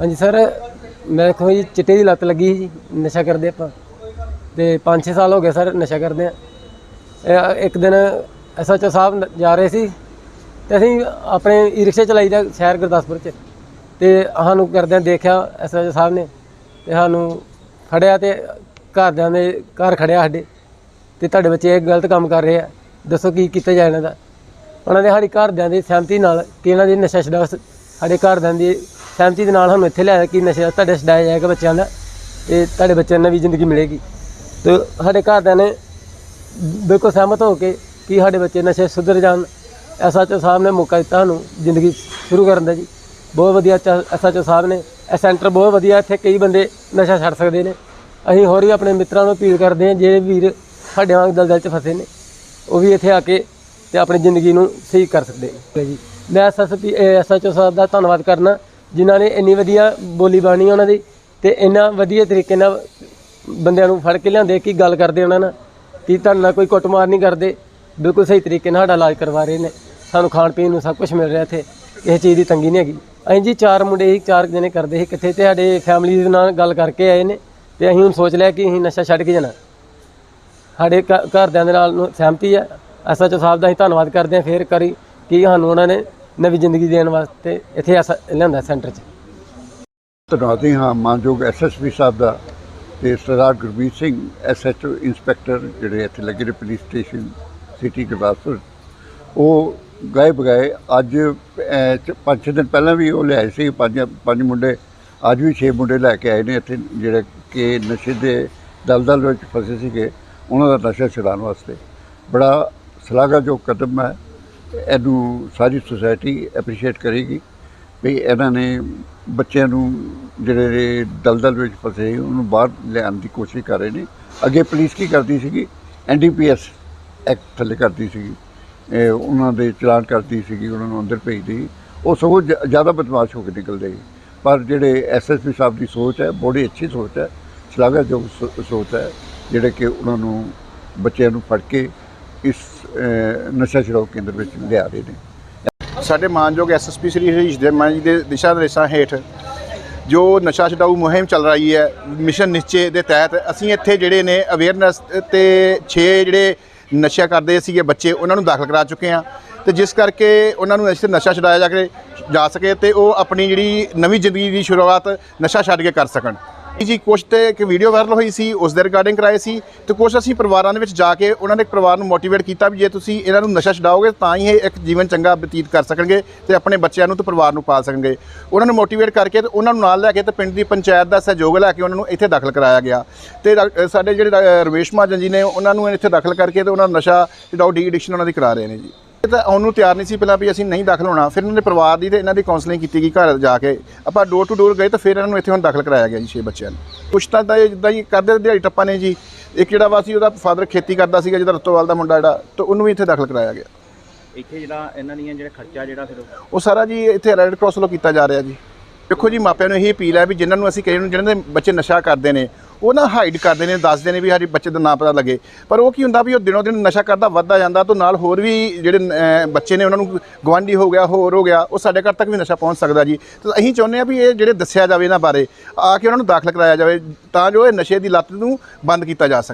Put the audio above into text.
ਹਾਂਜੀ ਸਰ, ਮੈਂ ਦੇਖੋ ਜੀ, ਚਿੱਟੇ ਦੀ ਲੱਤ ਲੱਗੀ ਸੀ ਜੀ, ਨਸ਼ਾ ਕਰਦੇ ਆਪਾਂ। ਤੇ 5-6 ਸਾਲ ਹੋ ਗਏ ਸਰ ਨਸ਼ਾ ਕਰਦੇ ਆ। ਇੱਕ ਦਿਨ ਐਸਐਚਓ ਸਾਹਿਬ ਜਾ ਰਹੇ ਸੀ ਤੇ ਅਸੀਂ ਆਪਣੇ ਈ ਰਿਕਸ਼ਾ ਚਲਾਈ ਦਾ ਸ਼ਹਿਰ ਗੁਰਦਾਸਪੁਰ ਚ। ਤੇ ਸਾਨੂੰ ਕਰਦਿਆਂ ਦੇਖਿਆ ਐਸਐਚਓ ਸਾਹਿਬ ਨੇ ਤੇ ਸਾਨੂੰ ਖੜਿਆ ਤੇ ਘਰਦਿਆਂ ਦੇ ਘਰ ਖੜਿਆ ਸਾਡੇ। ਤੇ ਤੁਹਾਡੇ ਬੱਚੇ ਇਹ ਗਲਤ ਕੰਮ ਕਰ ਰਹੇ ਆ। ਦੱਸੋ ਕੀ ਕੀਤਾ ਜਾਏ ਇਹਨਾਂ ਦਾ। ਉਹਨਾਂ ਦੇ ਸਾਡੀ ਘਰਦਿਆਂ ਦੀ ਸਹਿਮਤੀ ਨਾਲ ਕਿ ਇਹਨਾਂ ਦੀ ਨਸ਼ਾ ਛਡਾਓ ਸਾਡੇ ਘਰਦਿਆਂ ਦੀ ਸਹਿਮਤੀ ਦੇ ਨਾਲ ਸਾਨੂੰ ਇੱਥੇ ਲਿਆਇਆ ਕਿ ਨਸ਼ਾ ਤੁਹਾਡੇ ਛਡਾਇਆ ਜਾਏਗਾ ਬੱਚਿਆਂ ਦਾ ਤੇ ਤੁਹਾਡੇ ਬੱਚਿਆਂ ਨੂੰ ਨਵੀਂ ਜ਼ਿੰਦਗੀ ਮਿਲੇਗੀ। ਤੇ ਸਾਡੇ ਘਰਦਿਆਂ ਨੇ ਬਿਲਕੁਲ ਸਹਿਮਤ ਹੋ ਕੇ ਕਿ ਸਾਡੇ ਬੱਚੇ ਨਸ਼ੇ ਸੁਧਰ ਜਾਣ। ਐਸਐਚਓ ਸਾਹਿਬ ਨੇ ਮੌਕਾ ਦਿੱਤਾ ਸਾਨੂੰ ਜ਼ਿੰਦਗੀ ਸ਼ੁਰੂ ਕਰਨ ਦਾ ਜੀ। ਬਹੁਤ ਵਧੀਆ ਐਸਐਚਓ ਸਾਹਿਬ ਨੇ ਇਹ ਸੈਂਟਰ ਬਹੁਤ ਵਧੀਆ ਇੱਥੇ ਕਈ ਬੰਦੇ ਨਸ਼ਾ ਛੱਡ ਸਕਦੇ ਨੇ। ਅਸੀਂ ਹੋਰ ਵੀ ਆਪਣੇ ਮਿੱਤਰਾਂ ਨੂੰ ਅਪੀਲ ਕਰਦੇ ਹਾਂ ਜਿਹੜੇ ਵੀਰ ਸਾਡੇ ਵਾਂਗ ਦਲਦਲ 'ਚ ਫਸੇ ਨੇ ਉਹ ਵੀ ਇੱਥੇ ਆ ਕੇ ਤੇ ਆਪਣੀ ਜ਼ਿੰਦਗੀ ਨੂੰ ਸਹੀ ਕਰ ਸਕਦੇ ਨੇ। ਜੀ। ਮੈਂ ਐਸਐਸਪੀ ਐਸਐਚਓ ਸਾਹਿਬ ਦਾ ਧੰਨਵਾਦ ਕਰਨਾ। ਜਿਨ੍ਹਾਂ ਨੇ ਇੰਨੀ ਵਧੀਆ ਬੋਲੀ ਬਾਣੀ ਉਹਨਾਂ ਦੀ ਤੇ ਇੰਨਾ ਵਧੀਆ ਤਰੀਕੇ ਨਾਲ ਬੰਦਿਆਂ ਨੂੰ ਫੜ ਕੇ ਲਿਆਂਦੇ ਕਿ ਗੱਲ ਕਰਦੇ ਉਹਨਾਂ ਨਾਲ, ਕਿ ਤੁਹਾਨੂੰ ਨਾਲ ਕੋਈ ਕੁੱਟਮਾਰ ਨਹੀਂ ਕਰਦੇ। ਬਿਲਕੁਲ ਸਹੀ ਤਰੀਕੇ ਨਾਲ ਸਾਡਾ ਇਲਾਜ ਕਰਵਾ ਰਹੇ ਨੇ। ਸਾਨੂੰ ਖਾਣ ਪੀਣ ਨੂੰ ਸਭ ਕੁਝ ਮਿਲ ਰਿਹਾ ਇੱਥੇ। ਕਿਸੇ ਚੀਜ਼ ਦੀ ਤੰਗੀ ਨਹੀਂ ਹੈਗੀ। ਅਸੀਂ ਜੀ ਚਾਰ ਮੁੰਡੇ ਹੀ, ਚਾਰ ਜਣੇ ਕਰਦੇ ਸੀ ਇਕੱਠੇ ਤੇ ਸਾਡੇ ਫੈਮਿਲੀ ਦੇ ਨਾਲ ਗੱਲ ਕਰਕੇ ਆਏ ਨੇ ਤੇ ਅਸੀਂ ਹੁਣ ਸੋਚ ਲਿਆ ਕਿ ਅਸੀਂ ਨਸ਼ਾ ਛੱਡ ਕੇ ਜਾਣਾ। ਸਾਡੇ ਘ- ਘਰਦਿਆਂ ਦੇ ਨਾਲ ਨੂੰ ਸਹਿਮਤੀ ਹੈ ਐਸਐਚਓ ਸਾਹਿਬ ਦਾ ਅਸੀਂ ਧੰਨਵਾਦ ਕਰਦੇ ਹਾਂ। ਫੇਰ ਕਰੀ ਕਿ ਸਾਨੂੰ ਉਹਨਾਂ ਨੇ ਨਵੀਂ ਜ਼ਿੰਦਗੀ ਦੇਣ ਵਾਸਤੇ ਇੱਥੇ ਐਸਾ ਲਿਆਂਦਾ ਸੈਂਟਰ 'ਚ। ਧੰਨਵਾਦੀ ਹਾਂ ਮਾਨਯੋਗ ਐਸਐਸਪੀ ਸਾਹਿਬ ਦਾ ਤੇ ਸਰਦਾਰ ਗੁਰਬੀਰ ਸਿੰਘ ਐਸਐਚਓ ਇੰਸਪੈਕਟਰ ਜਿਹੜੇ ਇੱਥੇ ਲੱਗੇ ਨੇ ਪੁਲਿਸ ਸਟੇਸ਼ਨ ਸਿਟੀ ਗੁਰਦਾਸਪੁਰ ਉਹ ਗਏ ਬਗਾਏ ਅੱਜ ਅਹ, ਚ- ਪੰਜ ਛੇ ਦਿਨ ਪਹਿਲਾਂ ਵੀ ਉਹ ਲਿਆਏ ਸੀ ਪੰਜ ਪੰਜ ਮੁੰਡੇ ਅੱਜ ਵੀ ਛੇ ਮੁੰਡੇ ਲੈ ਕੇ ਆਏ ਨੇ ਇੱਥੇ ਜਿਹੜੇ ਕਿ ਨਸ਼ੇ ਦੇ ਦਲਦਲ ਵਿੱਚ ਫਸੇ ਸੀਗੇ ਉਹਨਾਂ ਦਾ ਨਸ਼ਾ ਛੁਡਾਉਣ ਵਾਸਤੇ। ਬੜਾ ਸ਼ਲਾਘਾਯੋਗ ਕਦਮ ਹੈ। ਇਹਨੂੰ ਸਾਰੀ ਸੁਸਾਇਟੀ ਐਪਰੀਸ਼ੀਏਟ ਕਰੇਗੀ ਵੀ ਇਹਨਾਂ ਨੇ ਬੱਚਿਆਂ ਨੂੰ ਜਿਹੜੇ ਦਲਦਲ ਵਿੱਚ ਫਸੇ ਉਹਨੂੰ ਬਾਹਰ ਲਿਆਉਣ ਦੀ ਕੋਸ਼ਿਸ਼ ਕਰ ਰਹੇ ਨੇ। ਅੱਗੇ ਪੁਲਿਸ ਕੀ ਕਰਦੀ ਸੀਗੀ? ਐਨਡੀਪੀਐਸ ਐਕਟ ਥੱਲੇ ਕਰਦੀ ਸੀਗੀ। ਇਹ ਉਹਨਾਂ ਦੇ ਚਲਾਨ ਕਰਦੀ ਸੀਗੀ, ਉਹਨਾਂ ਨੂੰ ਅੰਦਰ ਭੇਜਦੀ। ਸੀ। ਉਹ ਸਗੋਂ ਜ਼ਿਆਦਾ ਬਦਮਾਸ਼ ਹੋ ਕੇ ਨਿਕਲਦੇ ਸੀ। ਪਰ ਜਿਹੜੇ ਐਸਐਸਪੀ ਸਾਹਿਬ ਦੀ ਸੋਚ ਹੈ, ਬੜੀ ਅੱਛੀ ਸੋਚ ਹੈ, ਸ਼ਲਾਘਾਯੋਗ ਸੋ- ਸੋਚ ਹੈ, ਜਿਹੜੇ ਕਿ ਉਹਨਾਂ ਨੂੰ ਬੱਚਿਆਂ ਨੂੰ ਫੜ ਕੇ ਇਸ ਨਸ਼ਾ ਛੁਡਾਊ ਕੇਂਦਰ ਵਿੱਚ ਲਿਆ ਰਹੇ ਨੇ। ਸਾਡੇ ਮਾਨਯੋਗ ਐਸਐਸਪੀ ਸ੍ਰੀ ਹਰੀਸ਼ ਦੇ ਮਾਨ ਜੀ ਦੇ ਦਿਸ਼ਾ ਨਿਰਦੇਸ਼ਾਂ ਹੇਠ ਜੋ ਨਸ਼ਾ ਛਡਾਊ ਮੁਹਿੰਮ ਚੱਲ ਰਹੀ ਹੈ, ਮਿਸ਼ਨ ਨਿਸ਼ਚੇ ਦੇ ਤਹਿਤ ਅਸੀਂ ਇੱਥੇ ਜਿਹੜੇ ਨੇ ਅਵੇਅਰਨੈਸ ਤੇ 6 ਜਿਹੜੇ ਨਸ਼ਾ ਕਰਦੇ ਸੀਗੇ ਬੱਚੇ, ਉਹਨਾਂ ਨੂੰ ਦਾਖਲ ਕਰਾ ਚੁੱਕੇ ਆ ਤੇ ਜਿਸ ਕਰਕੇ ਉਹਨਾਂ ਨੂੰ ਇਸ ਨਸ਼ਾ ਛਡਾਇਆ ਜਾ ਕੇ ਜਾ ਸਕੇ ਤੇ ਉਹ ਆਪਣੀ ਜਿਹੜੀ ਨਵੀਂ ਜ਼ਿੰਦਗੀ ਦੀ ਸ਼ੁਰੂਆਤ ਨਸ਼ਾ ਛੱਡ ਕੇ ਕਰ ਸਕਣ। ਜੀ ਕੁਛ ਤੇ ਇੱਕ ਵੀਡੀਓ ਵਾਇਰਲ ਹੋਈ ਸੀ, ਉਸ ਦੇ ਰਿਗਾਰਡਿੰਗ ਕਰਾਏ ਸੀ। ਤੇ ਕੁਛ ਅਸੀਂ ਪਰਿਵਾਰਾਂ ਦੇ ਵਿੱਚ ਜਾ ਕੇ ਉਹਨਾਂ ਦੇ ਪਰਿਵਾਰ ਨੂੰ ਮੋਟੀਵੇਟ ਕੀਤਾ ਵੀ ਜੇ ਤੁਸੀਂ ਇਹਨਾਂ ਨੂੰ ਨਸ਼ਾ ਛਡਾਓਗੇ ਤਾਂ ਹੀ ਇਹ ਇੱਕ ਜੀਵਨ ਚੰਗਾ ਬਤੀਤ ਕਰ ਸਕਣਗੇ ਤੇ ਆਪਣੇ ਬੱਚਿਆਂ ਨੂੰ ਤੇ ਪਰਿਵਾਰ ਨੂੰ ਪਾਲ ਸਕਣਗੇ। ਉਹਨਾਂ ਨੂੰ ਮੋਟੀਵੇਟ ਕਰਕੇ ਤੇ ਉਹਨਾਂ ਨੂੰ ਨਾਲ ਲੈ ਕੇ ਤੇ ਪਿੰਡ ਦੀ ਪੰਚਾਇਤ ਦਾ ਸਹਿਯੋਗ ਲੈ ਕੇ ਉਹਨਾਂ ਨੂੰ ਇੱਥੇ ਦਾਖਲ ਕਰਾਇਆ ਗਿਆ। ਤੇ ਡਾ- ਸਾਡੇ ਜਿਹੜੇ ਰਵੇਸ਼ ਮਹਾਜਨ ਜੀ ਨੇ, ਉਹਨਾਂ ਨੂੰ ਇੱਥੇ ਦਾਖਲ ਕਰਕੇ ਤੇ ਉਹਨਾਂ ਨੂੰ ਨਸ਼ਾ ਛਡਾਓ ਡੀ ਐਡਿਕਸ਼ਨ ਉਹਨਾਂ ਦੀ ਕਰਾ ਰਹੇ ਨੇ ਜੀ। ਇਹ ਤਾਂ ਆਉਣ ਨੂੰ ਤਿਆਰ ਨਹੀਂ ਸੀ ਪਹਿਲਾਂ ਵੀ ਅਸੀਂ ਨਹੀਂ ਦਾਖਲ ਹੋਣਾ। ਫਿਰ ਇਹਨਾਂ ਦੇ ਪਰਿਵਾਰ ਦੀ ਤੇ ਇਹਨਾਂ ਦੀ ਕਾਉਂਸਲਿੰਗ ਕੀਤੀ ਗਈ ਘਰ ਜਾ ਕੇ। ਆਪਾਂ ਡੋਰ ਟੂ ਡੋਰ ਗਏ ਤਾਂ ਫਿਰ ਇਹਨਾਂ ਨੂੰ ਇੱਥੇ ਹੁਣ ਦਾਖਲ ਕਰਾਇਆ ਗਿਆ ਜੀ ਛੇ ਬੱਚਿਆਂ ਨੂੰ। ਕੁਛ ਤਾਂ ਤਾਂ ਇਹ ਜਿੱਦਾਂ ਹੀ ਕਰਦੇ ਦਿਹਾੜੀ ਟੱਪਾ ਨੇ ਜੀ। ਇੱਕ ਜਿਹੜਾ ਵਾ ਸੀ ਉਹਦਾ ਫਾਦਰ ਖੇਤੀ ਕਰਦਾ ਸੀਗਾ ਜਿਹਦਾ ਰਤੋਵਾਲ ਦਾ ਮੁੰਡਾ ਜਿਹੜਾ ਤੇ ਉਹਨੂੰ ਵੀ ਇੱਥੇ ਦਾਖਲ ਕਰਾਇਆ ਗਿਆ। ਇੱਥੇ ਜਿਹੜਾ ਇਹਨਾਂ ਦੀਆਂ ਜਿਹੜਾ ਖਰਚਾ ਜਿਹੜਾ ਫਿਰ ਉਹ ਉਹ ਸਾਰਾ ਜੀ ਇੱਥੇ ਰੈੱਡ ਕਰਾਸ ਵੱਲੋਂ ਕੀਤਾ ਜਾ ਰਿਹਾ ਜੀ। ਦੇਖੋ ਜੀ ਮਾਪਿਆਂ ਨੂੰ ਇਹੀ ਅਪੀਲ ਹੈ ਵੀ ਜਿਨ੍ਹਾਂ ਨੂੰ ਅਸੀਂ ਕਹੇ ਨੂੰ ਜਿਹਨਾਂ ਦੇ ਬੱਚੇ ਨਸ਼ਾ ਕਰਦੇ ਨੇ ਉਹ ਨਾ ਹਾਈਡ ਕਰਦੇ ਨੇ, ਦੱਸਦੇ ਨੇ ਵੀ ਸਾਡੇ ਬੱਚੇ ਦਾ ਨਾਂ ਪਤਾ ਲੱਗੇ। ਪਰ ਉਹ ਕੀ ਹੁੰਦਾ ਵੀ ਉਹ ਦਿਨੋਂ ਦਿਨ ਨਸ਼ਾ ਕਰਦਾ ਵੱਧਦਾ ਜਾਂਦਾ, ਤਾਂ ਨਾਲ ਹੋਰ ਵੀ ਜਿਹੜੇ ਬੱਚੇ ਨੇ ਉਹਨਾਂ ਨੂੰ ਗਵਾਂਢੀ ਹੋ ਗਿਆ, ਹੋਰ ਹੋ ਗਿਆ, ਉਹ ਸਾਡੇ ਘਰ ਤੱਕ ਵੀ ਨਸ਼ਾ ਪਹੁੰਚ ਸਕਦਾ ਜੀ। ਤਾਂ ਅਸੀਂ ਚਾਹੁੰਦੇ ਆ ਵੀ ਇਹ ਜਿਹੜੇ ਦੱਸਿਆ ਜਾਵੇ ਇਹਨਾਂ ਬਾਰੇ, ਆ ਕੇ ਉਹਨਾਂ ਨੂੰ ਦਾਖਲ ਕਰਾਇਆ ਜਾਵੇ, ਤਾਂ ਜੋ ਇਹ ਨਸ਼ੇ ਦੀ ਲੱਤ ਨੂੰ ਬੰਦ ਕੀਤਾ ਜਾ ਸਕੇ।